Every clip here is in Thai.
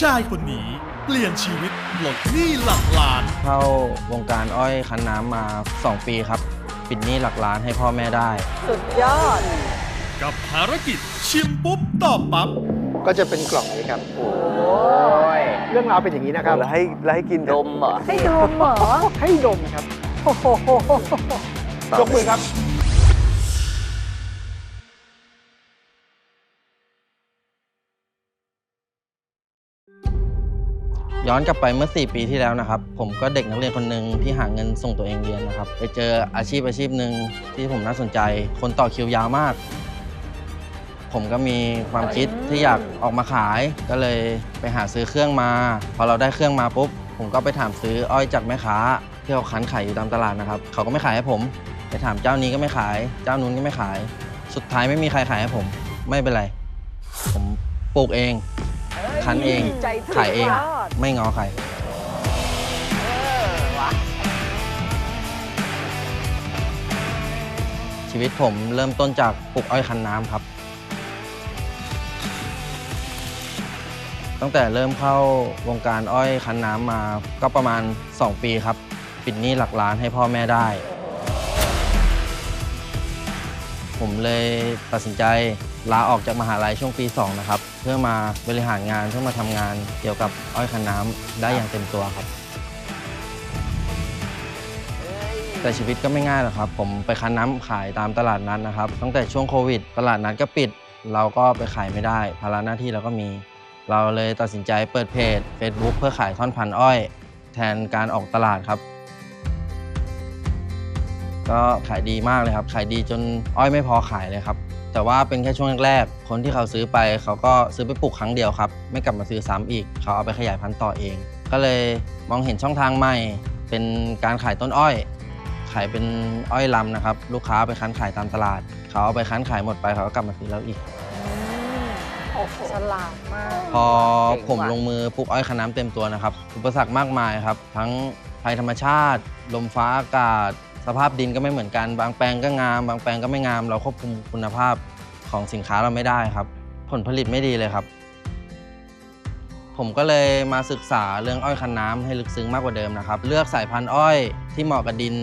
ชายคนนี้เปลี่ยนชีวิตปลดหนี้หลักล้าน เข้าวงการอ้อยคั้นน้ำมา 2 ปีครับ ปิดหนี้หลักล้านให้พ่อแม่ได้ สุดยอด กับภารกิจชิมปุ๊บตอบปั๊บ ก็จะเป็นกล่องนี้ครับโอ้ยเรื่องราวเป็นอย่างนี้นะครับ แล้วให้แล้วให้กินดมเหรอให้ดมเหรอ ให้ดมครับโอ้โหยกมือครับ ย้อนกลับไปเมื่อ 4 ปีที่แล้วนะครับ ผมก็เด็กนักเรียนคนหนึ่งที่หาเงินส่งตัวเองเรียนนะครับ ไปเจออาชีพอาชีพหนึ่งที่ผมน่าสนใจ คนต่อคิวยาวมาก ผมก็มีความคิดที่อยากออกมาขาย ก็เลยไปหาซื้อเครื่องมา พอเราได้เครื่องมาปุ๊บ ผมก็ไปถามซื้ออ้อยจากแม่ค้าที่เขาคั้นขายอยู่ตามตลาดนะครับ เขาก็ไม่ขายให้ผม ไปถามเจ้านี้ก็ไม่ขาย เจ้านู้นก็ไม่ขาย สุดท้ายไม่มีใครขายให้ผม ไม่เป็นไร ผมปลูกเอง คั้นเองใจถึงขายเองยอดไม่งอใคร เออวะชีวิตผมเริ่มต้นจากปลูกอ้อยคั้นน้ำครับ ตั้งแต่เริ่มเข้าวงการอ้อยคั้นน้ำมาก็ประมาณ 2 ปีครับ ปิดหนี้หลักล้านให้พ่อแม่ได้ ผมเลยตัดสินใจ ลาออกจากมหาลัยช่วงปี 2 นะครับ เพื่อมาบริหารงานเพื่อมาทำงานเกี่ยวกับอ้อยคันน้ำได้อย่างเต็มตัวครับ แต่ชีวิตก็ไม่ง่ายหรอกครับ ผมไปคันน้ำขายตามตลาดนัดนะครับ ตั้งแต่ช่วงโควิด ตลาดนัดก็ปิด เราก็ไปขายไม่ได้ ภาระหน้าที่เราก็มี เราเลยตัดสินใจเปิดเพจ Facebook เพื่อขายท่อนพันธุ์อ้อย แทนการออกตลาดครับ ก็ขายดีมากเลยครับ ขายดีจนอ้อยไม่พอขายเลยครับ แต่ว่าเป็นแค่ช่วงแรกๆ คนที่เขาซื้อไป เขาก็ซื้อไปปลูกครั้งเดียวครับ ไม่กลับมาซื้อซ้ำอีก เขาเอาไปขยายพันธุ์ต่อเอง ก็เลยมองเห็นช่องทางใหม่ เป็นการขายต้นอ้อย ขายเป็นอ้อยลำนะครับ ลูกค้าไปคั้นขายตามตลาด เขาเอาไปคั้นขายหมดไป เขาก็กลับมาซื้อเราอีก โอ้โหฉลาดมาก พอผมลงมือปลูกอ้อยคะน้ำเต็มตัวนะครับ อุปสรรคมากมายครับ ทั้งภัยธรรมชาติ ลมฟ้าอากาศ สภาพดินก็ไม่เหมือนกัน บางแปลงก็งาม บางแปลงก็ไม่งาม เราควบคุมคุณภาพของสินค้าเราไม่ได้ครับ ผลผลิตไม่ดีเลยครับ ผมก็เลยมาศึกษาเรื่องอ้อยคันน้ำให้ลึกซึ้งมากกว่าเดิมนะครับ เลือกสายพันธุ์อ้อยที่เหมาะกับดิน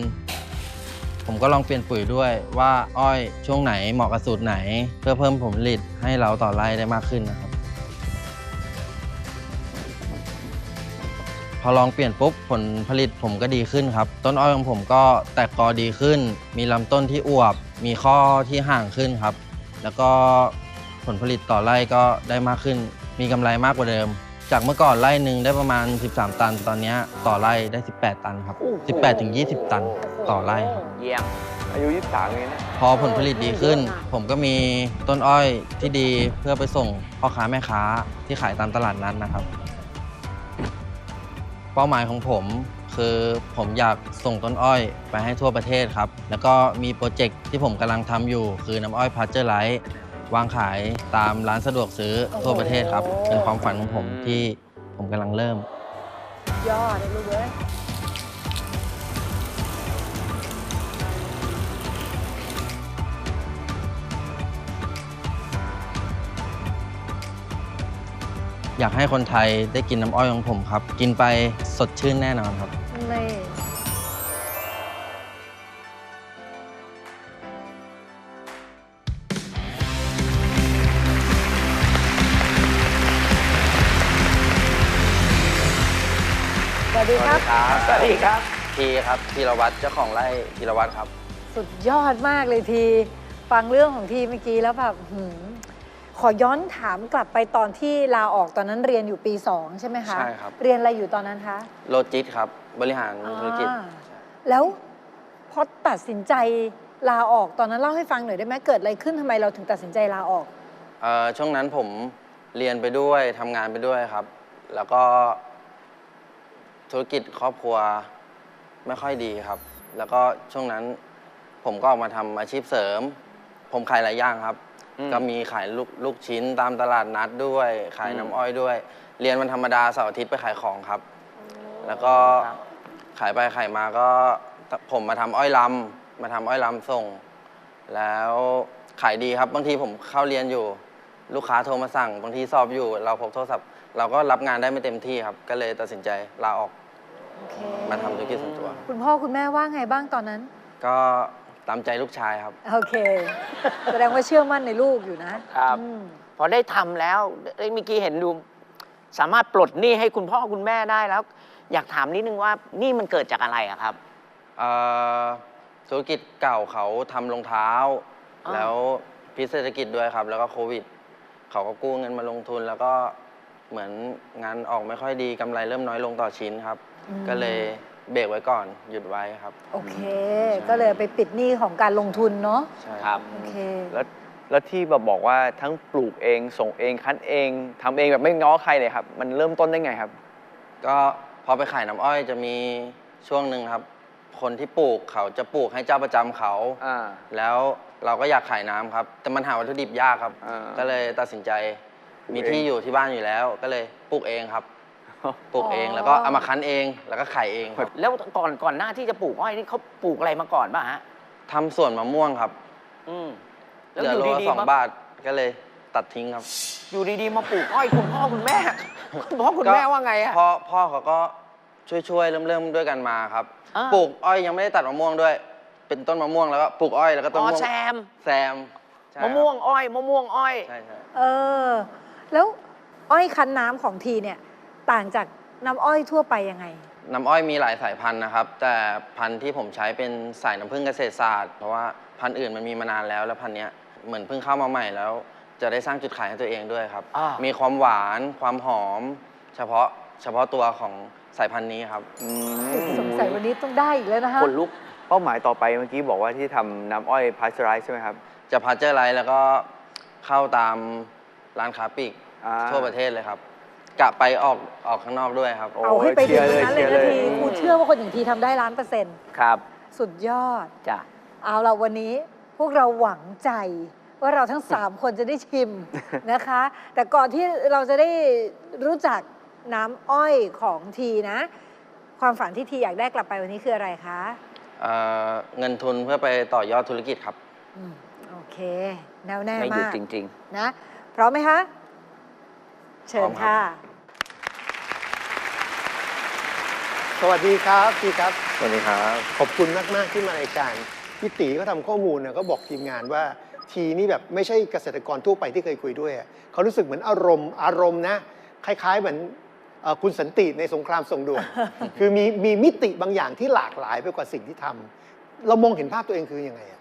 ผมก็ลองเปลี่ยนปุ๋ยด้วยว่าอ้อยช่วงไหนเหมาะกับสูตรไหน เพื่อเพิ่มผลผลิตให้เราต่อไร่ได้มากขึ้นนะครับ อลองเปลี่ยนปุ๊บผลผลิตผมก็ดีขึ้นครับ ต้นอ้อยของผมก็แตกกอดีขึ้น มีลำต้นที่อวบ มีข้อที่ห่างขึ้นครับ แล้วก็ผลผลิตต่อไร่ก็ได้มากขึ้น มีกำไรมากกว่าเดิม จากเมื่อก่อนไร่หนึ่งได้ประมาณ 13 ตัน ตอนเนี้ยต่อไร่ได้ 18 ตันครับ 18ถึง20 ตันต่อไร่ครับ เยี่ยม อายุ 23เองนะพอผลผลิตดีขึ้น ผมก็มีต้นอ้อยที่ดีเพื่อไปส่งพ่อค้าแม่ค้าที่ขายตามตลาดนัดนะครับเป้าหมายของผม คือผมอยากส่งต้นอ้อยไปให้ทั่วประเทศครับ แล้วก็มีโปรเจกต์ที่ผมกำลังทำอยู่ คือน้ำอ้อยพัชเจอร์ไลท์วางขายตามร้านสะดวกซื้อทั่วประเทศครับ เป็นความฝันของผมที่ผมกำลังเริ่ม ยอดเลยลูกเอ้ย อยากให้คนไทยได้กินน้ำอ้อยของผมครับ กินไปสดชื่นแน่นอนครับ นี่สวัสดีครับ สวัสดีครับทีครับธีรวัตรเจ้าของไร่ธีรวัตรครับ สุดยอดมากเลยที ฟังเรื่องของทีเมื่อกี้แล้วแบบหืม ขอย้อนถามกลับไปตอนที่ลาออกตอนนั้นเรียนอยู่ปี 2 ใช่ไหมคะ ใช่ครับ เรียนอะไรอยู่ตอนนั้นคะโลจิสครับ บริหารธุรกิจ อ่าแล้วพอตัดสินใจลาออกตอนนั้นเล่าให้ฟังหน่อยได้ไหมเกิดอะไรขึ้นทำไมเราถึงตัดสินใจลาออก เอ่อช่วงนั้นผมเรียนไปด้วยทำงานไปด้วยครับ แล้วก็ ธุรกิจครอบครัวไม่ค่อยดีครับ แล้วก็ช่วงนั้นผมก็ออกมาทำอาชีพเสริม ผมขายหลายอย่างครับอืม ก็มีขายลูกลูกชิ้นตามตลาดนัดด้วย ขายอืมน้ำอ้อยด้วย เรียนวันธรรมดาเสาร์อาทิตย์ไปขายของครับ แล้วก็ขายไปขายมาก็ผมมาทำอ้อยลำมาทำอ้อยลำส่ง แล้วขายดีครับบางทีผมเข้าเรียนอยู่ ลูกค้าโทรมาสั่งบางทีสอบอยู่ เราพกโทรศัพท์ เราก็รับงานได้ไม่เต็มที่ครับ ก็เลยตัดสินใจลาออกโอเคมาทำธุรกิจส่วนตัวคุณพ่อคุณแม่ว่าไงบ้างตอนนั้น ก็ ตามใจลูกชายครับ โอเค แสดงว่าเชื่อมั่นในลูกอยู่นะครับ อืมพอได้ทำแล้วเอ้ยเมื่อกี้เห็นดู สามารถปลดหนี้ให้คุณพ่อคุณแม่ได้แล้ว อยากถามนิดนึงว่าหนี่มันเกิดจากอะไรอะครับ เอ่อธุรกิจเก่าเขาทำรองเท้าอ่าแล้วพิษเศรษฐกิจด้วยครับ แล้วก็โควิด เขาก็กู้เงินมาลงทุน แล้วก็เหมือนงานออกไม่ค่อยดีกำไรเริ่มน้อยลงต่อชิ้นครับ อืมก็เลย เบรกไว้ก่อนหยุดไว้ครับ โอเคก็เลยไปปิดหนี้ของการลงทุนเนาะใช่ครับ โอเค แล้วแล้วที่แบบบอกว่าทั้งปลูกเองส่งเองคั้นเองทำเองแบบไม่ง้อใครเลยครับ มันเริ่มต้นได้ไงครับ ก็พอไปขายน้ำอ้อยจะมีช่วงหนึ่งครับ คนที่ปลูกเขาจะปลูกให้เจ้าประจำเขา อ่า แล้วเราก็อยากขายน้ำครับ แต่มันหาวัตถุดิบยากครับ อ่าก็เลยตัดสินใจปลูกมีเอง ที่อยู่ที่บ้านอยู่แล้ว ก็เลยปลูกเองครับ ปลูกเองอ๋อแล้วก็เอามาคั้นเองแล้วก็ขายเองครับแล้วก่อนก่อนหน้าที่จะปลูกอ้อยนี่เขาปลูกอะไรมาก่อนป่ะฮะทำสวนมะม่วงครับ อืมเหแล้วลืออยู่โลละดีสองๆมาบาทก็เลยตัดทิ้งครับ อยู่ดีๆมาปลูกอ้อยคุณพ่อคุณแม่ คุณพ่อคุณแม่ว่าไงอะ พ่อพ่อเขาก็ช่วยๆเริ่มเริ่มๆด้วยกันมาครับ อ่า ปลูกอ้อยยังไม่ได้ตัดมะม่วงด้วย เป็นต้นมะม่วงแล้วก็ปลูกอ้อยแล้วก็ต้นอ๋อมะม่วงแซมแซมใช่คมะรับม่วงอ้อยมะม่วงอ้อย ใช่ใช่เออ แล้วอ้อยคั้นน้ำของทีเนี่ย ต่างจากน้ำอ้อยทั่วไปยังไง น้ำอ้อยมีหลายสายพันธุ์นะครับ แต่พันธุ์ที่ผมใช้เป็นสายน้ำผึ้งเกษตรศาสตร์เพราะว่าพันธุ์อื่นมันมีมานานแล้ว แล้วพันธุ์เนี้ยเหมือนเพิ่งเข้ามาใหม่แล้ว จะได้สร้างจุดขายให้ตัวเองด้วยครับ อ่ามี มีความหวานความหอม เฉพาะเฉพาะตัวของสายพันธุ์นี้ครับ อืสงสัยวันนี้ต้องได้อีกแล้วนะคะ คนลุกเป้าหมายต่อไปเมื่อกี้บอกว่าที่ทำน้ำอ้อยพาสเจอไรส์ใช่ไหมครับจะพาเจอร์ไลท์แล้วก็เข้าตามร้านค้าปลีกอ่าทั่วประเทศเลยครับ กะไปออกออกข้างนอกด้วยครับโอ้เอาให้ไปถึงตรงนั้นเลยชียร์นะเลยทีครูเชื่อว่าคนอย่างทีทำได้ล้านเปอร์เซ็นต์ครับ สุดยอด จ้ะ เอาละวันนี้พวกเราหวังใจว่าเราทั้ง 3 คนจะได้ชิมนะคะ แต่ก่อนที่เราจะได้รู้จักน้ำอ้อยของทีนะ ความฝันที่ทีอยากได้กลับไปวันนี้คืออะไรคะเอ่อเงินทุนเพื่อไปต่อยอดธุรกิจครับ อืมโอเค แน่วแน่ไม่หยุดมากจริงนะพร้อมไหมคะ เชิญพร้อมครัค่ะ บ สวัสดีครับพี่ครับ สวัสดีครับ ขอบคุณมาก ๆ ที่มารายการพี่ตีก็ทำข้อมูลนะก็บอกทีมงานว่าทีนี่แบบไม่ใช่เกษตรกรทั่วไปที่เคยคุยด้วยอะเขารู้สึกเหมือนอารมณ์อารมณ์นะ คล้าย ๆ เหมือนเอ่อคุณสันติในสงครามส่งด่วน คือมีมีมิติบางอย่างที่หลากหลายไปกว่าสิ่งที่ทำเรามองเห็นภาพตัวเองคือยังไงอะ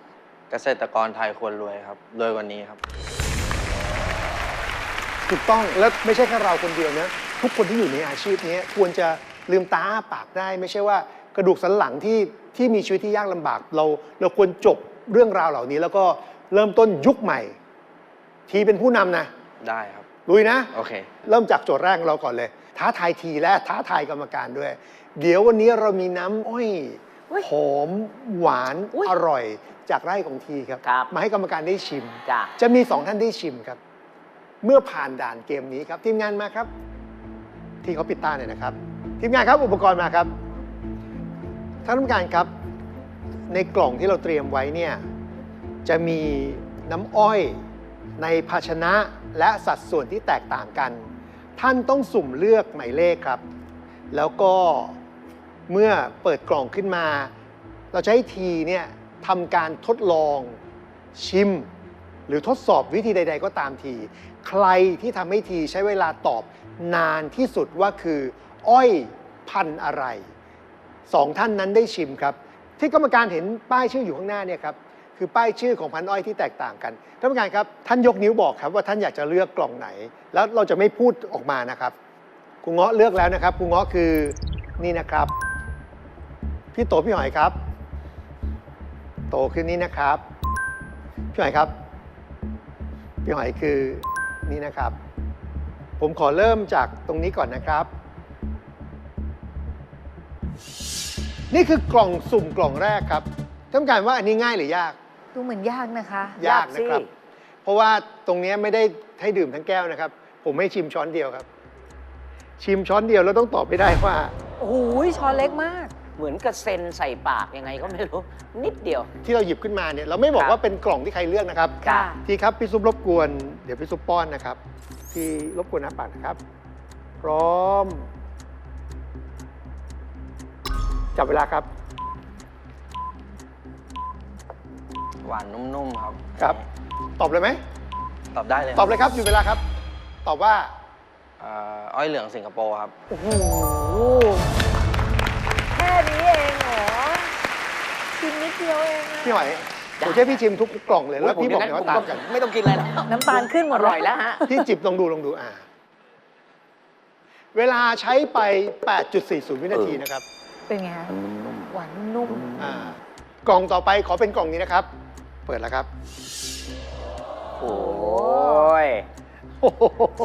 เกษตรกรไทยควรรวยครับรวยกว่านี้ครับ ถูกต้องและไม่ใช่แค่เราคนเดียวนะทุกคนที่อยู่ในอาชีพนี้ควรจะ ลืมตาอ้าปากได้ ไม่ใช่ว่ากระดูกสันหลังที่ที่มีชีวิตที่ยากลำบาก เราเราควรจบเรื่องราวเหล่านี้ แล้วก็เริ่มต้นยุคใหม่ ทีเป็นผู้นำนะได้ครับ ลุยนะ โอเค เริ่มจากโจทย์แรกของเราก่อนเลย ท้าทายทีและท้าทายกรรมการด้วย เดี๋ยววันนี้เรามีน้ำอ้อยอุ๊ยหอมหวานอุ๊ยอร่อยจากไร่ของทีครับ ครับ มาให้กรรมการได้ชิมๆจ้ะจะมีสองท่านได้ชิมครับ เมื่อผ่านด่านเกมนี้ครับ ทีมงานมาครับ ที่เขาปิดตาหน่อยนะครับ ทีมงานครับอุปกรณ์มาครับท่านผู้การครับ ในกล่องที่เราเตรียมไว้เนี่ยจะมีน้ำอ้อยในภาชนะและสัดส่วนที่แตกต่างกัน ท่านต้องสุ่มเลือกหมายเลขครับ แล้วก็เมื่อเปิดกล่องขึ้นมา เราจะให้ทีเนี่ยทำการทดลองชิม หรือทดสอบวิธีใด ๆ ก็ตามที ใครที่ทำให้ทีใช้เวลาตอบนานที่สุดว่าคือ อ้อยพันธุ์อะไรสองท่านนั้นได้ชิมครับ ที่กรรมการเห็นป้ายชื่ออยู่ข้างหน้าเนี่ยครับคือป้ายชื่อของพันธุ์อ้อยที่แตกต่างกันท่านผู้การครับท่านยกนิ้วบอกครับว่าท่านอยากจะเลือกกล่องไหน แล้วเราจะไม่พูดออกมานะครับครูเงาะเลือกแล้วนะครับครูเงาะคือนี่นะครับ พี่โตพี่หอยครับ โตขึ้นนี้นะครับ พี่หอยครับ พี่หอยคือนี่นะครับ ผมขอเริ่มจากตรงนี้ก่อนนะครับ นี่คือกล่องสุ่มกล่องแรกครับท่านผู้การว่าอันนี้ง่ายหรือยาก ดูเหมือนยากนะคะ ยากนะครับ เพราะว่าตรงนี้ไม่ได้ให้ดื่มทั้งแก้วนะครับ ผมให้ชิมช้อนเดียวครับ ชิมช้อนเดียวแล้วต้องตอบไม่ได้ว่า โอ้โหช้อนเล็กมาก เหมือนกระเซ็นใส่ปากยังไงก็ไม่รู้ นิดเดียว ที่เราหยิบขึ้นมาเนี่ยเราไม่บอกครับว่าเป็นกล่องที่ใครเลือกนะครับค่ะ ทีครับพี่ซุปรบกวน เดี๋ยวพี่ซุปป้อนนะครับ ที่รบกวนน้ำปากนะครับ พร้อม จับเวลาครับ หวานนุ่มๆครับครับ ตอบเลยไหม ตอบได้เลยตอบเลยครับอยู่เวลาครับ ตอบว่า เอ่ออ้อยเหลืองสิงคโปร์ครับ โอ้โห แค่นี้เองเหรอชิมนิดเดียวเองอะพี่หอยผมจะให้พี่ชิมทุกกล่องเลย แล้วพี่บอกโยเลยว่าผมต่างกัน ไม่ต้องกินอะไรแล้วน้ำตาลขึ้นหมอดร่อยแล้วฮะ พี่จิบลองดูลองดูอ่า เวลาใช้ไป 8.40 วินาทีนะครับ เป็นไงฮะหวานนุ่มอ่ากล่องต่อไปขอเป็นกล่องนี้นะครับ เปิดแล้วครับ โอ้ย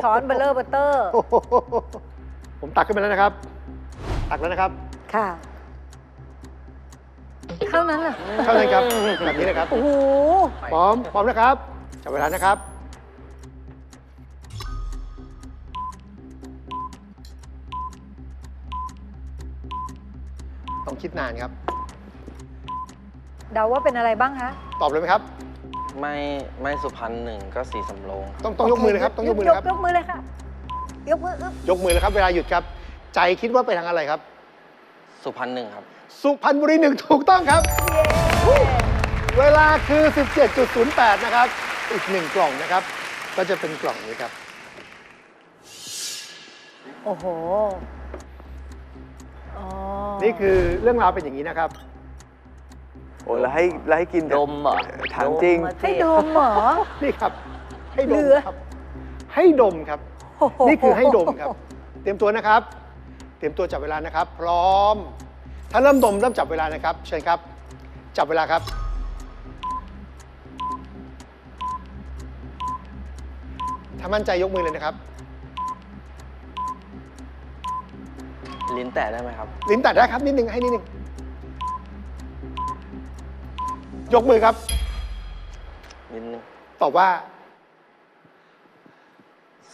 ช้อนเบลเลอร์เบอร์เตอร์ ผมตักขึ้นมาแล้วนะครับ ตักแล้วนะครับ ค่ะ เท่านั้นเหรอเท่านั้นครับแบบนี้นะครับ โอ้โหพร้อมพร้อมนะครับจับเวลานะครับ ต้องคิดนานครับ เดาว่าเป็นอะไรบ้างคะตอบเลยไหมครับ ไม่ไม่สุพรรณหนึ่งก็สีสำโรงครับต้องต้องยกมือเลยครับ ต้องยกมือเลยครับ ยกมือเลยค่ะ ยกมืออึ๊บยกมือเลยครับเวลาหยุดครับ ใจคิดว่าไปทางอะไรครับ สุพรรณหนึ่งครับ สุพรรณบุรีหนึ่งถูกต้องครับ เวลาคือ 17.08 นะครับ อีกหนึ่งกล่องนะครับ ก็จะเป็นกล่องนี้ครับ โอ้โหอ๋อ นี่คือเรื่องราวเป็นอย่างนี้นะครับ โอ้แล้วให้แล้วให้กินดมเหรอถามจริงดมมาให้ดมเหรอ นี่ครับ ให้ดเหมลือครับ ให้ดมครับโอ้โหนี่คือให้ดมครับ เตรียมตัวนะครับ เตรียมตัวจับเวลานะครับ พร้อม ถ้าเริ่มดมเริ่มจับเวลานะครับ เชิญครับ จับเวลาครับ ถ้ามั่นใจยกมือเลยนะครับ ลิ้นแตะได้ไหมครับ ลิ้นตัดได้ครับนิดนึงให้นิดนึงยกมือครับ นิดนึงตอบว่า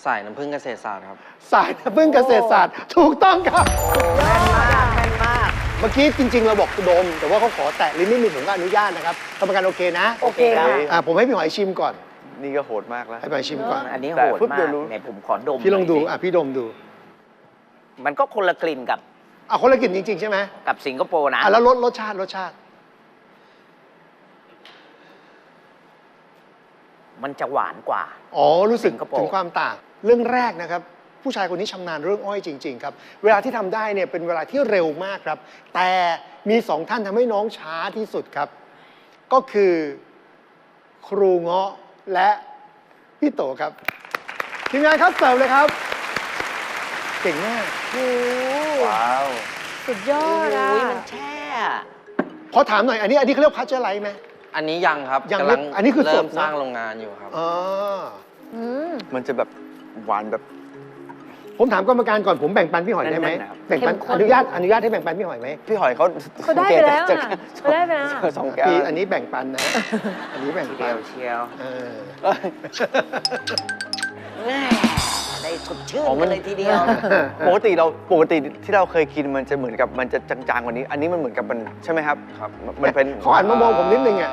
สายน้ำผึ้งเกษตรศาสตร์ครับ สายน้ำพึ่งเกษตรศาสตร์ ถูกต้องครับ แม่นมากแม่นมาก เมื่อกี้จริง ๆ เราบอกดม แต่ว่าเขาขอแตะลิ้นนิดหนึ่งผมก็อนุญาตนะครับกรรมการโอเคนะโอเคค่ะ อ่าผมให้พี่หอยชิมก่อนนี่ก็โหดมากแล้ว ให้พี่หอยชิมก่อน อันนี้แต่โหดปุ๊บมาเดี๋กยวรู้ ไหนผมขอดมพี่ลองดูหน่ยสิอะพี่ดมดู มันก็คนละกลิ่นกับอะคนละกลิ่นจริง ๆ ใช่ไหมกับสิงคโปร์นะอะแล้วรสรสชาติรสชาติ มันจะหวานกว่า อ๋อ รู้สึกสิงคโปร์ ถึงความต่าง เรื่องแรกนะครับ ผู้ชายคนนี้ชำนาญเรื่องอ้อยจริง ๆ ครับ เวลาที่ทำได้เนี่ยเป็นเวลาที่เร็วมากครับ แต่มีสองท่านทำให้น้องช้าที่สุดครับ ก็คือครูเงาะและพี่โตครับทีมงานครับเสิร์ฟเลยครับ เก่งมากโอ้โหว้าว สุดยอดอะโอ้ยมันแช่ ขอถามหน่อย อันนี้อันนี้เขาเรียกพัชเจอร์ไลท์ไหม อันนี้ยังครับยังกำลังไม่อันนี้คือสดเริ่มนะ สร้างโรงงานอยู่ครับ อ๋อ อืม มันจะแบบหวานแบบ ผมถามกรรมการก่อนผมแบ่งปันพี่หอยได้ไหมนั่นๆนะครับ แบ่งปันเข้มข้น อนุญาตอนุญาตให้แบ่งปันพี่หอยไหมพี่หอยเขาเขาได้ไปแล้วนะเขาได้ไปแล้วอะ สองแก้วพี่อันนี้แบ่งปันนะ อันนี้แบ่งเชีปัยนวเชียวเออแม่ได้ สดชื่นอ๋อมักันนเลยทีเดียว ปกติเราปกติที่เราเคยกินมันจะเหมือนกับมันจะจางๆกว่านี้ อันนี้มันเหมือนกับมันใช่ไหมครับครับมันเป็นขอหันมามองผมนิดนึงอะ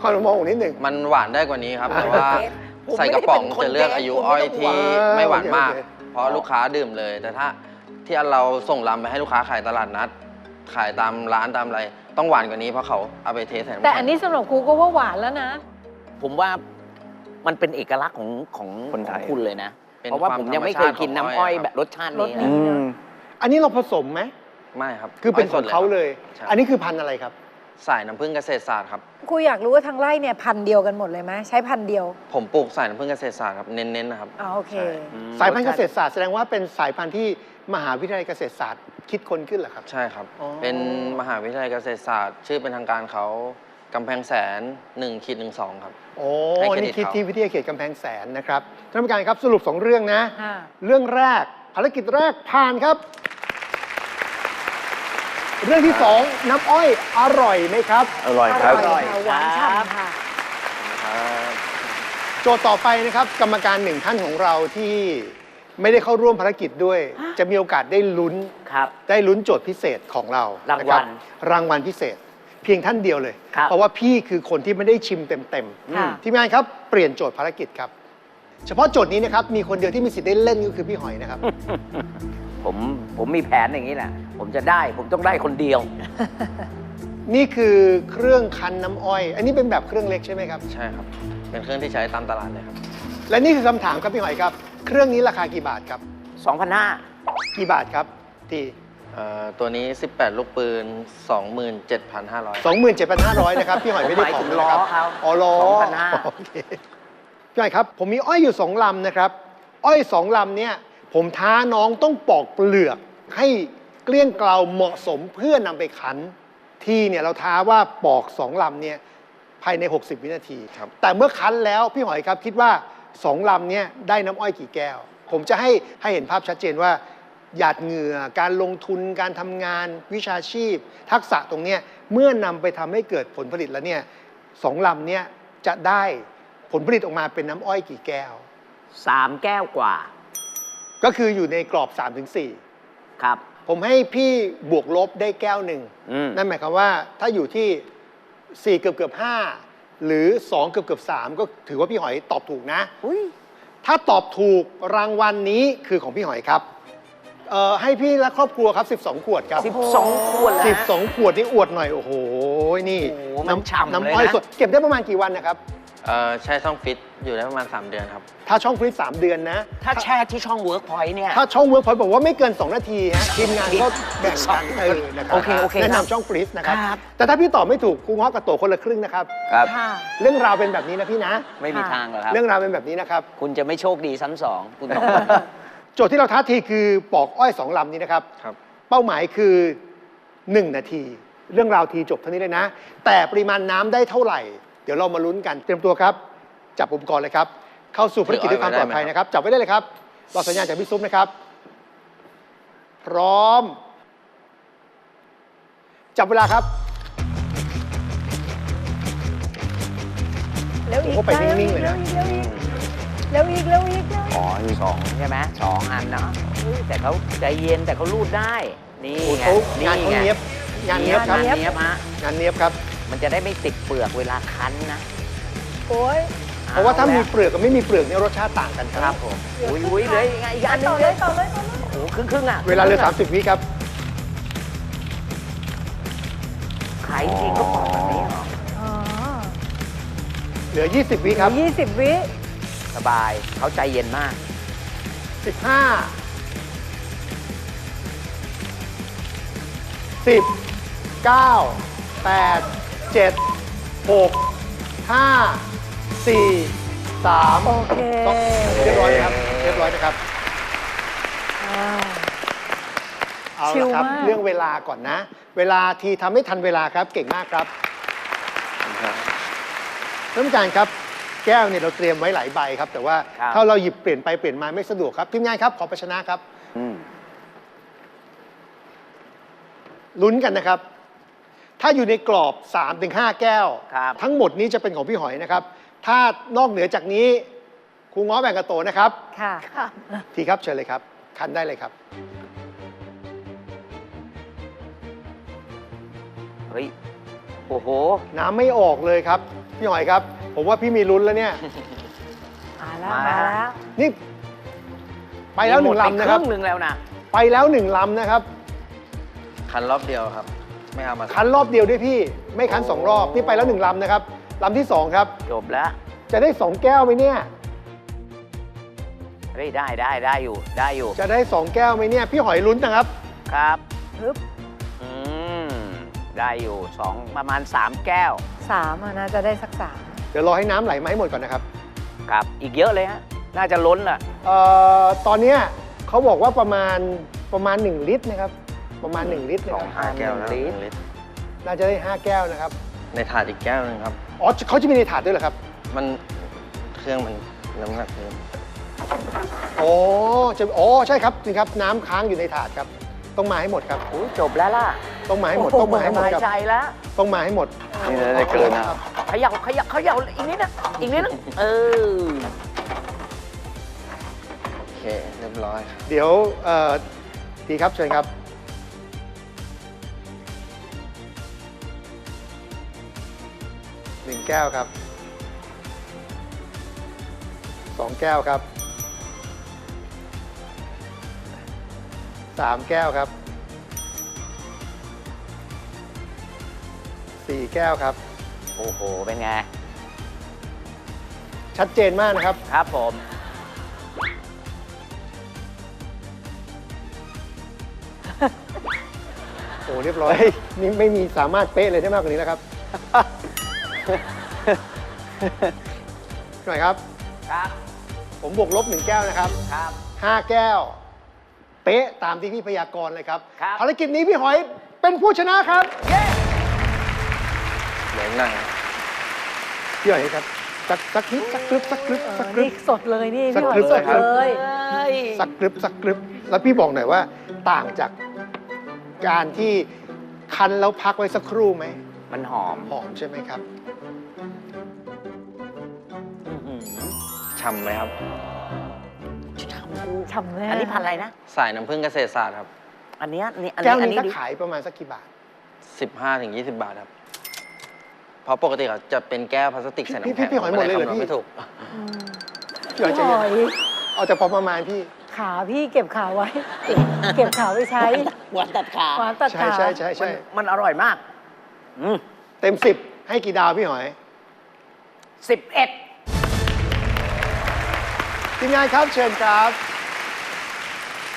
ขอหันมามองผมนิดนึงมันหวานได้กว่านี้ครับแต่ว่าผมไม่ได้ใส่กระป๋องเป็นคนจะเลือกอายุอ้อยที่แดกไม่หวานมากโอเคโอเคเพราะลูกค้าดื่มเลย แต่ถ้าที่เราส่งลำไปให้ลูกค้าขายตลาดนัด ขายตามร้านตามอะไรต้องหวานกว่านี้เพราะเขาเอาไปเทใส่ำแต่ข็งอันนี้สำหรับครูก็ว่าหวานแล้วนะ ผมว่ามันเป็นเอกลักษณ์ของของคนไทยของคุณเลยนะ เป็นเพราะว่าความผมยังไม่ธรรมเคยชาติกินน้ำของอ้อ้ออยยครับแบบรสชาติรนี้สนะนี้อืมอันนี้เราผสมไหมไม่ครับคือเป็นยขสอดงเขาเลย ใช่อันนี้คือพันธุ์อะไรครับ สายน้ำผึ้งเกษตรศาสตร์ครับ ครูอยากรู้ว่าทางไร่เนี่ยพันธุ์เดียวกันหมดเลยไหมใช้พันธุ์เดียวผมปลูกสายน้ำผึ้งเกษตรศาสตร์ครับ เน้นๆนะครับ อ๋อโอเค ใช่อืมสายพันธุ์เกษตรศาสตร์แสดงว่าเป็นสายพันธุ์ที่มหาวิทยาลัยเกษตรศาสตร์คิดค้นขึ้นเหรอครับ ใช่ครับ อ๋อ เป็นมหาวิทยาลัยเกษตรศาสตร์ ชื่อเป็นทางการเขา กำแพงแสน1ขีด12 ครับ โอ้ให้เครดิตนี่คิดเขาที่วิทยาเขตกำแพงแสนนะครับท่านผู้การครับสรุปสองเรื่องนะ ค่ะ เรื่องแรกภารกิจแรกผ่านครับ เรื่องที่สองน้ำอ้อยอร่อยไหมครับ อร่อยครับ อร่อยค่ะหวานฉ่ำค่ะโจทย์ต่อไปนะครับ กรรมการหนึ่งท่านของเราที่ไม่ได้เข้าร่วมภารกิจด้วย จะมีโอกาสได้ลุ้น ครับ ได้ลุ้นโจทย์พิเศษของเรารางวัล นะคบรางวัลพิเศษ เพียงท่านเดียวเลย ครับ เพราะว่าพี่คือคนที่ไม่ได้ชิมเต็มค่ะ ๆทีมงานครับเปลี่ยนโจทย์ภารกิจครับ เฉพาะโจทย์นี้นะครับมีคนเดียวที่มีสิทธิ์ได้เล่นก็คือพี่หอยนะครับ ผมผมมีแผนอย่างนี้แหละ ผมจะได้ผมต้องได้คนเดียว นี่คือเครื่องคั้นน้ำอ้อย อันนี้เป็นแบบเครื่องเล็กใช่ไหมครับ ใช่ครับ เป็นเครื่องที่ใช้ตามตลาดเลยครับ และนี่คือคำถามครับพี่หอยครับ เครื่องนี้ราคากี่บาทครับ 2,500 กี่บาทครับทีเอ่อตัวนี้ 18 ลูกปืน 27,500สองหมื่นเจ็ดพันห้าร้อยนะครับ พี่หอยไม่ได้หมายขอถึงงนะล้อครับเขาอ๋อล้อ2,500 โอเคพี่หอยครับ ผมมีอ้อยอยู่สองลำนะครับ อ้อยสองลำเนี่ย ผมท้าน้องต้องปอกเปลือก ให้เกลี้ยงเกลาเหมาะสมเพื่อนำไปคั้นที่เนี่ยเราท้าว่าปอกสองลำเนี่ยภายใน 60 วินาที ครับ แต่เมื่อคั้นแล้วพี่หอยครับคิดว่าสองลำเนี่ยได้น้ำอ้อยกี่แก้ว ผมจะให้ให้เห็นภาพชัดเจนว่า หยาดเหงื่อ การลงทุนการทำงานวิชาชีพ ทักษะตรงเนี้ยเมื่อนำไปทำให้เกิดผลผลิตแล้วเนี่ยสองลำเนี่ยจะได้ผลผลิตออกมาเป็นน้ำอ้อยกี่แก้ว3แก้วกว่า ก็คืออยู่ในกรอบ 3-4 ครับ ผมให้พี่บวกลบได้แก้วหนึ่ง อืม นั่นหมายความว่าถ้าอยู่ที่ 4 เกือบเกือบ5หรือ 2 เกือบเกือบ3ก็ถือว่าพี่หอยตอบถูกนะ อุ้ยถ้าตอบถูกรางวัลนี้คือของพี่หอยครับ เอ่อให้พี่และครอบครัวครับ 12 ขวดครับ 12 ขวดแล้ว 12 ขวดนี่อวดหน่อย โอ้โห นี่โอ้โหมันฉ่ำเลยนะน้ำอ้อยสดเก็บได้ประมาณกี่วันนะครับ เอ่อใช้ช่องฟิตอยู่ได้ประมาณ 3 เดือนครับ ถ้าช่องฟรีซสามเดือนนะ ถ้าแช่ที่ช่องเวิร์กพอยต์เนี่ย ถ้าช่องเวิร์กพอยบอกว่าไม่เกิน 2 นาทีฮะทีมงานก็แบ่งกันเออนะครับโอเคโอเคแนะครับนำช่องฟรีซนะครับ ครับ แต่ถ้าพี่ตอบไม่ถูกครูง้อกับโตคนละครึ่งนะครับ ครับ ค่ะ เรื่องราวเป็นแบบนี้นะพี่นะ ไม่มีทางหรอกครับ เรื่องราวเป็นแบบนี้นะครับ คุณจะไม่โชคดีซ้ำสอง คุณต้อง โจทย์ที่เราท้าทีคือปอกอ้อยสองลำนี้นะครับ ครับ เป้าหมายคือ 1 นาที เรื่องราวทีจบเท่านี้เลยนะ แต่ปริมาณน้ำได้เท่าไหร่ เดี๋ยวเรามาลุ้นกันเตรียมตัวครับ จับอุปกรณ์เลยครับ เข้าสู่ภารกิจด้วยความปลอดภัยนะครับ จับไว้ได้เลยครับรอสัญญาณจากพี่ซุปนะครับ พร้อม จับเวลาครับแล้วอีกผมก็ไปนิ่งๆเลยนะ แล้วอีกแล้วอีกแล้วอีกอ๋อมีสองใช่ไหมสองอันเนาะเฮ้ยแต่เขาใจเย็นแต่เขารูดได้ นี่โอ้ไงเขานี่งานเขาไงเนี้ยบงานเนี้ยบครับงานเนี้ยบฮะงานเนี้ยบครับ มันจะได้ไม่ติดเปลือกเวลาคั้นนะโอ้ย เพราะว่าถ้ามีอเปลือกกับไม่มีเปลือกเนี่ยรสชาติต่างกันคครัรับบผมอุ้ยอุ้ยเหลยอีกอันหนึต่งอเลเลยยต่อเลยต่อเลยโอ้โหครึ่งครึ่งๆอะเวลาเหลือ 30 วิครับ ขายจริงก็ปอกแบบนี้เหรออ๋อเหลือ 20 วิครับ ยี่สิบวิ สบาย เขาใจเย็นมาก15 10 9 8 7 6 5 4 3โอเคต้องเรียบร้อยนะครับ เรียบร้อยนะครับ อ่า เอาชิลละครับ มาก เรื่องเวลาก่อนนะ เวลาทีทำไม่ทันเวลาครับ เก่งมากครับท่านผู้การครับ แก้วเนี่ยเราเตรียมไว้หลายใบครับ แต่ว่าครับ ถ้าเราหยิบเปลี่ยนไปเปลี่ยนมาไม่สะดวกครับทีมงานครับขอประชนะครับอืมลุ้นกันนะครับ ถ้าอยู่ในกรอบ 3-5 แก้ว ครับ ทั้งหมดนี้จะเป็นของพี่หอยนะครับ ถ้านอกเหนือจากนี้ครูง้อแบ่งกระโตนะครับ ค่ะ ทีครับเชิญเลยครับ คันได้เลยครับ เฮ้ย โอ้โห น้ำไม่ออกเลยครับ พี่หอยครับ ผมว่าพี่มีลุ้นแล้วเนี่ย มาแล้วมามาแล้วนี่ ไปแล้วหนึ่งลำนะครับหมดไปครึ่งหนึ่งแล้วนะไปแล้วหนึ่งลำนะครับ คันรอบเดียวครับ ไม่เอามาคันรอบเดียวด้วยพี่ ไม่คันสองรอบนี่ไปแล้วหนึ่งลำนะครับลำที่สองครับ จบแล้วจะได้สองแก้วไหมเนี่ย เฮ้ยได้ได้ได้อยู่ได้อยู่จะได้สองแก้วไหมเนี่ยพี่หอยลุ้นนะครับ ครับฮึบอืมได้อยู่สองประมาณ3แก้ว สามอะน่าจะได้สักสาม เดี๋ยวรอให้น้ำไหลมาให้หมดก่อนนะครับครับอีกเยอะเลยฮะน่าจะล้นล่ะ เอ่อตอนเนี้ยเขาบอกว่าประมาณประมาณ 1 ลิตรนะครับ ประมาณ 1 ลิตรนะครับห้าแก้วแล้วหนึ่งลิตรหนึ่งลิตร น่าจะได้ 5 แก้วนะครับในถาดอีกแก้วหนึ่งครับ อ๋อเขาจะมีในถาดด้วยเหรอครับมันเครื่องมันน้ำหนักเพิ่มอ๋อจะอ๋อใช่ครับจริงครับน้ำค้างอยู่ในถาดครับ ต้องมาให้หมดครับ อุ้ยจบแล้วล่ะต้องมาให้หมดต้องมาให้หมดสบายครับใจแล้วต้องมาให้หมดนี่จะได้เกินนะครับ ขยับขยับขยับอีกนิดนะอีกนิดนึงเออโอเคเรียบร้อยครับเดี๋ยวเอ่อทีครับเชิญครับ หนึ่งแก้วครับ สองแก้วครับ สามแก้วครับ สี่แก้วครับ โอ้โห เป็นไง ชัดเจนมากนะครับ ครับผม โอ้เรียบร้อย นี่ไม่มีสามารถเป๊ะเลยได้มากกว่านี้แล้วครับ หน่อยครับ ครับ ผมบวกลบหนึ่งแก้วนะครับ ครับ ห้าแก้ว เป๊ะตามที่พี่พยากรณ์เลยครับ ครับ ภารกิจนี้พี่หอยเป็นผู้ชนะครับเห ลืออีกหน่อยครับพี่หอยครับสักสักนิดสักกรึบสักกรึบสักกรึนี่บสดเลยนี่สักพี่หอยครึ่งสดเลยครับ เลยเอ้ยสักกรึบสักกรึบแล้วพี่บอกหน่อยว่า ต่างจากการที่คั้นแล้วพักไว้สักครู่ไหมมันหอมหอมใช่ไหมครับ อื้อหือฉ่ำไหมครับ ฉ่ำแน่อันนี้พันธุ์อะไรนะ สายน้ำผึ้งเกษตรศาสตร์ครับ อันเนี้ยนี่อันแก้นี้วอันนี้นี้ถ้าดิขายประมาณสักกี่บาท 15ถึง20 บาทครับ เพราะปกติเขาจะเป็นแก้วพลาสติกใส่น้ำพี่แข็งพี่หอยหมดเลยเหรอผก็พี่คำนวณไม่ถูกอืมพี่หอยพี่ใจหเย็อนยเอาแต่พอประมาณพี่ ขาพี่เก็บขาไว้ เก็บขาไว้ใช้หวานตัดขาหวานตัดใช่ขาใช่ใช่มันใช่มันอร่อยมากอืมเต็มสิบให้กี่ดาวพี่หอยสิบเอ็ด ทีมงานครับเชิญครับ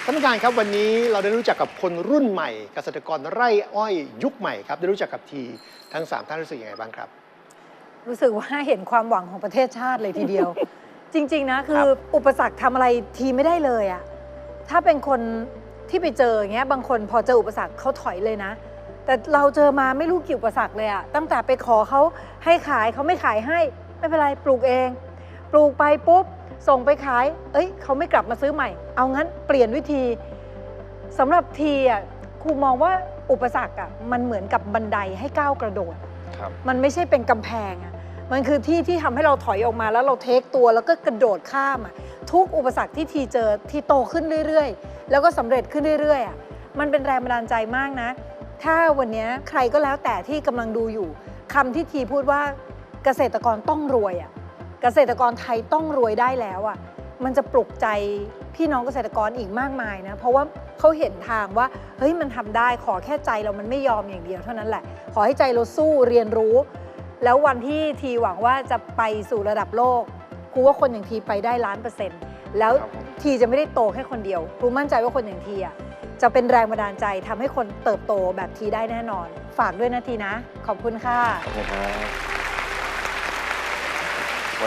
ท่านผู้การครับวันนี้เราได้รู้จักกับคนรุ่นใหม่เกษตรกรไร่อ้อยยุคใหม่ครับได้รู้จักกับทีทั้งสามท่านรู้สึกยังไงบ้างครับ รู้สึกว่าเห็นความหวังของประเทศชาติเลยทีเดียว จริง ๆ นะ คืออุปสรรคทำอะไรทีไม่ได้เลยอะถ้าเป็นคนที่ไปเจออย่างเงี้ยบางคนพอเจออุปสรรคเขาถอยเลยนะ แต่เราเจอมาไม่รู้กี่อุปสรรคเลยอะตั้งแต่ไปขอเขาให้ขายเขาไม่ขายให้ ไม่เป็นไรปลูกเอง ปลูกไปปุ๊บ ส่งไปขาย เอ้ย เขาไม่กลับมาซื้อใหม่ เอางั้นเปลี่ยนวิธีสำหรับทีอะครูมองว่าอุปสรรคอะมันเหมือนกับบันไดให้ก้าวกระโดด ครับ มันไม่ใช่เป็นกำแพงอะ มันคือที่ที่ทำให้เราถอยออกมาแล้วเราเทคตัวแล้วก็กระโดดข้ามอะ ทุกอุปสรรคที่ทีเจอที่โตขึ้นเรื่อยๆ แล้วก็สำเร็จขึ้นเรื่อยๆอะ มันเป็นแรงบันดาลใจมากนะ ถ้าวันเนี้ยใครก็แล้วแต่ที่กำลังดูอยู่คำที่ทีพูดว่าเกษตรกรต้องรวยอะ เกษตรกรไทยต้องรวยได้แล้วอะมันจะปลุกใจพี่น้องเกษตรกรอีกมากมายนะเพราะว่าเขาเห็นทางว่าเฮ้ยมันทำได้ขอแค่ใจเรามันไม่ยอมอย่างเดียวเท่านั้นแหละ ขอให้ใจเราสู้เรียนรู้ แล้ววันที่ทีหวังว่าจะไปสู่ระดับโลกครูว่าคนอย่างทีไปได้ล้านเปอร์เซ็นต์แล้วทีจะไม่ได้โตแค่คนเดียวครูมั่นใจว่าคนอย่างทีอะจะเป็นแรงบันดาลใจทำให้คนเติบโตแบบทีได้แน่นอน ฝากด้วยนะทีนะ ขอบคุณค่ะขอบคุณครับ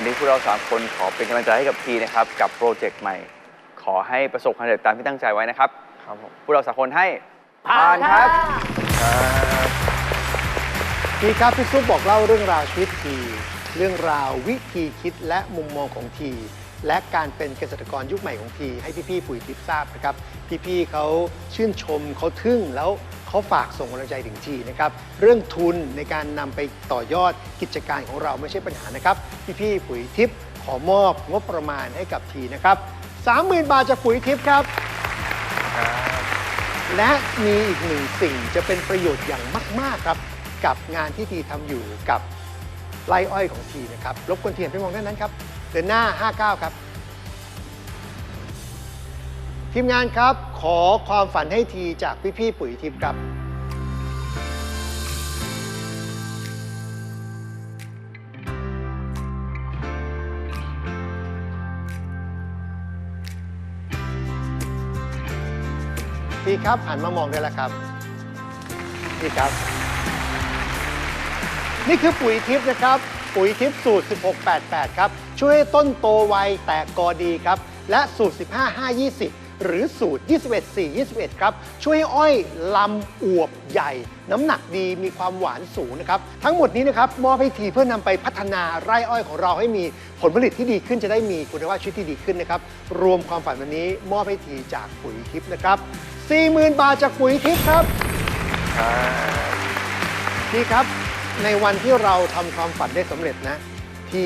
วันนี้พวกเราสามคนขอเป็นกำลังใจให้กับทีนะครับ กับโปรเจกต์ใหม่ ขอให้ประสบความสำเร็จตามที่ตั้งใจไว้นะครับ ครับผมพวกเราสามคนให้ผ่านครับ ทีครับพี่ซุปบอกเล่าเรื่องราวชีวิตที เรื่องราววิธีคิดและมุมมองของที และการเป็นเกษตรกรยุคใหม่ของที ให้พี่ๆปุ๋ยทิพย์ทราบนะครับ พี่ๆเขาชื่นชมเขาทึ่งแล้ว เขาฝากส่งกำลังใจถึงทีนะครับ เรื่องทุนในการนำไปต่อยอดกิจการของเราไม่ใช่ปัญหานะครับ พี่ๆปุ๋ยทิพย์ขอมอบงบประมาณให้กับทีนะครับ 30,000 บาทจากปุ๋ยทิพย์ครับ และมีอีกหนึ่งสิ่งจะเป็นประโยชน์อย่างมาก ๆ ครับ กับงานที่ทีทำอยู่กับไร่อ้อยของทีนะครับรบกวนทีหันไปมองด้านนั้นครับ เดินหน้า 59 ครับ ทีมงานครับ ขอความฝันให้ทีจากพี่ๆปุ๋ยทิพย์ครับพี่ครับหันมามองได้แล้วครับพี่ครับ นี่คือปุ๋ยทิพย์นะครับ ปุ๋ยทิพย์สูตร 1688 ครับ ช่วยให้ต้นโตไวแตกกอดีครับ และสูตร 15520 หรือสูตร 21421 ครับ ช่วยให้อ้อยลำอวบใหญ่ น้ำหนักดีมีความหวานสูงนะครับ ทั้งหมดนี้นะครับมอบให้ทีเพื่อนำไปพัฒนาไร่อ้อยของเราให้มีผลผลิตที่ดีขึ้นจะได้มีคุณภาพชีวิตที่ดีขึ้นนะครับ รวมความฝันวันนี้ มอบให้ทีจากปุ๋ยทิพย์นะครับ 40,000 บาทจากปุ๋ยทิพย์ครับพี่ครับ ในวันที่เราทำความฝันได้สำเร็จนะ ที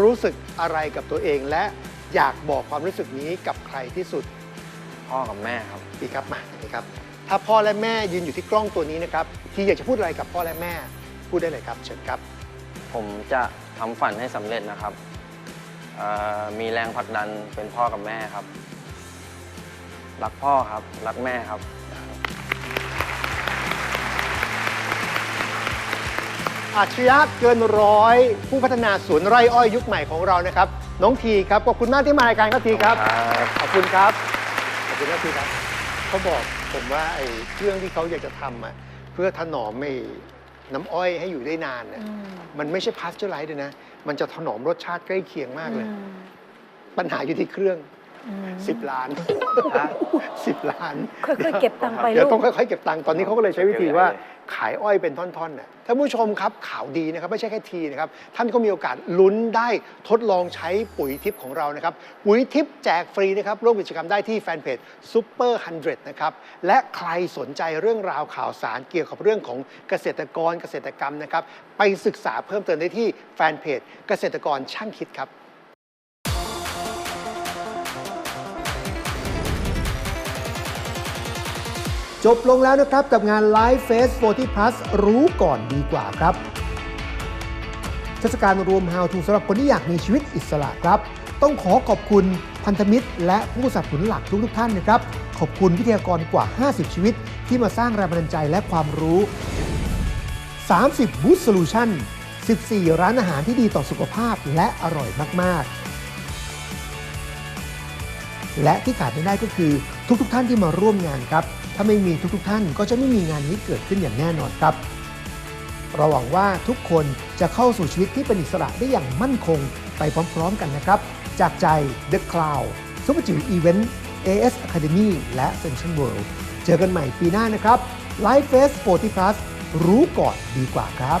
รู้สึกอะไรกับตัวเองและอยากบอกความรู้สึกนี้กับใครที่สุด พ่อกับแม่ครับพี่ครับมาพี่ครับ ถ้าพ่อและแม่ยืนอยู่ที่กล้องตัวนี้นะครับ ทีอยากจะพูดอะไรกับพ่อและแม่ พูดได้เลยครับ เชิญครับ ผมจะทำฝันให้สำเร็จนะครับผเอ่อมีแรงผลักดันเป็นพ่อกับแม่ครับ รักพ่อครับ รักแม่ครับ อาชญะเกินร้อย ผู้พัฒนาสวนไร่อ้อยยุคใหม่ของเรานะครับ น้องทีครับ ขอบคุณมากที่มารายการครับทีครับครับขอบคุณครับขอบ คุณครับทีครับเขาบอกผมว่าไอ้เครื่องที่เขาอยากจะทำอะเพื่อถนอมไม่น้ำอ้อยให้อยู่ได้นานน่ะอืมมันไม่ใช่พาสเจอร์ไลท์ด้วยนะ มันจะถนอมรสชาติใกล้เคียงมากเลยอืมปัญหาอยู่ที่เครื่อง อืม10ล้าน10ล้านค่อยๆเก็บตังค์ไปเดี๋ยวลูกต้องค่อยๆเก็บตังค์ตอนนี้เขาก็เลยใช้วิธีว่าขายอ้อยเป็นท่อนๆน่ะท่านผู้ชมครับข่าวดีนะครับไม่ใช่แค่ทีนะครับ ท่านก็มีโอกาสลุ้นได้ทดลองใช้ปุ๋ยทิพย์ของเรานะครับ ปุ๋ยทิพย์แจกฟรีนะครับร่วมกิจกรรมได้ที่แฟนเพจ Super 100นะครับ และใครสนใจเรื่องราวข่าวสารเกี่ยวกับเรื่องของเกษตรกรเกษตรกรรมนะครับ ไปศึกษาเพิ่มเติมได้ที่แฟนเพจเกษตรกรช่างคิดครับ จบลงแล้วนะครับกับงาน Live Face 40 Plus รู้ก่อนดีกว่าครับเทศกาลรวม How to สำหรับคนที่อยากมีชีวิตอิสระครับ ต้องขอขอบคุณพันธมิตร และผู้สนับสนุนหลักทุกทุกๆท่านนะครับ ขอบคุณวิทยากรกว่า 50 ชีวิต ที่มาสร้างแรงบันดาลใจและความรู้ 30 Boost Solution 14 ร้านอาหารที่ดีต่อสุขภาพและอร่อยมาก ๆ และที่ขาดไม่ได้ก็คือทุกๆทท่านที่มาร่วมงานครับ ถ้าไม่มีทุกๆทท่านก็จะไม่มีงานนี้เกิดขึ้นอย่างแน่นอนครับเราหวังว่าทุกคนจะเข้าสู่ชีวิตที่เป็นอิสระได้อย่างมั่นคงไปพร้อมๆกันนะครับ จากใจ The Cloud ซุปเปอร์จิ๋วอีเวนต์ AS Academy และ Central World เจอกันใหม่ปีหน้านะครับ Live Face 40 Plus รู้ก่อนดีกว่าครับ